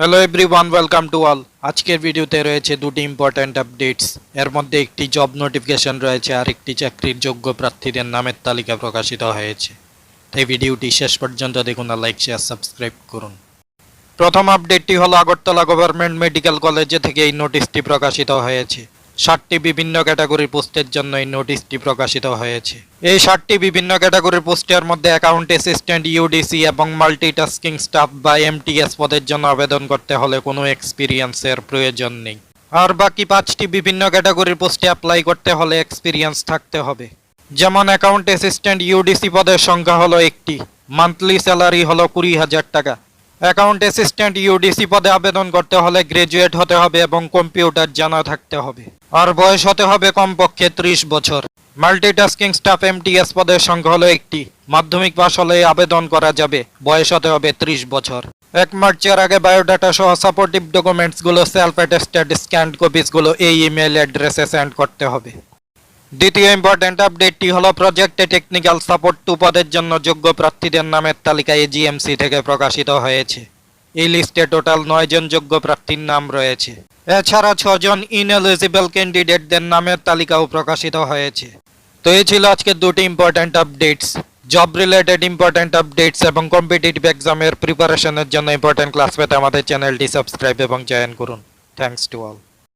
Hello everyone welcome to all আজকের ভিডিওতে রয়েছে দুটি ইম্পর্ট্যান্ট আপডেটস এর মধ্যে একটি জব নোটিফিকেশন রয়েছে, আর একটি চাকরির যোগ্য প্রার্থীদের নামের তালিকা প্রকাশিত হয়েছে। তাই ভিডিওটি শেষ পর্যন্ত দেখুন আর লাইক শেয়ার সাবস্ক্রাইব করুন। প্রথম আপডেটটি হলো আগরতলা গভর্নমেন্ট মেডিকেল কলেজে থেকে এই নোটিশটি প্রকাশিত হয়েছে। ষাটটি বিভিন্ন ক্যাটাগরির পোস্টের জন্য এই নোটিশটি প্রকাশিত হয়েছে। এই ষাটটি বিভিন্ন ক্যাটাগরির পোস্টের মধ্যে অ্যাকাউন্ট অ্যাসিস্ট্যান্ট ইউডিসি এবং মাল্টিটাস্কিং স্টাফ বা এমটিএস পদের জন্য আবেদন করতে হলে কোনো এক্সপিরিয়েন্সের প্রয়োজন নেই। আর বাকি পাঁচটি বিভিন্ন ক্যাটাগরির পোস্টে অ্যাপ্লাই করতে হলে এক্সপিরিয়েন্স থাকতে হবে। যেমন অ্যাকাউন্ট অ্যাসিস্ট্যান্ট ইউডিসি পদের সংখ্যা হলো একটি। মান্থলি স্যালারি হলো কুড়ি হাজার টাকা। অ্যাকাউন্ট অ্যাসিস্ট্যান্ট ইউডিসি পদে আবেদন করতে হলে গ্রাজুয়েট হতে হবে এবং কম্পিউটার জানা থাকতে হবে। আর বয়স হতে হবে কমপক্ষে ত্রিশ বছর। মাল্টিটাস্কিং স্টাফ এমটিএস পদের সংখ্যা হলো একটি। মাধ্যমিক পাশ হলে আবেদন করা যাবে। বয়স হতে হবে ত্রিশ বছর। এক মার্চের আগে বায়োডাটা সহ সাপোর্টিভ ডকুমেন্টসগুলো সেলফ অ্যাটেস্টেড স্ক্যান্ড কপিসগুলো এই ইমেল অ্যাড্রেসে সেন্ড করতে হবে। দ্বিতীয় ইম্পর্ট্যান্ট আপডেটটি হলো প্রজেক্টে টেকনিক্যাল সাপোর্ট টু পদের জন্য যোগ্য প্রার্থীদের নামের তালিকা এজিএমসি থেকে প্রকাশিত হয়েছে। এই লিস্টে টোটাল নয় জন যোগ্য প্রার্থীর নাম রয়েছে। এছাড়া ছজন ইনএলিজিবল ক্যান্ডিডেটদের নামের তালিকাও প্রকাশিত হয়েছে। তো এই ছিল আজকে দুটি important updates job related important updates এবং কম্পিটিটিভ এক্সামের প্রিপারেশনের জন্য ইম্পর্ট্যান্ট ক্লাস পেতে আমাদের চ্যানেলটি সাবস্ক্রাইব এবং জয়েন করুন। Thanks to all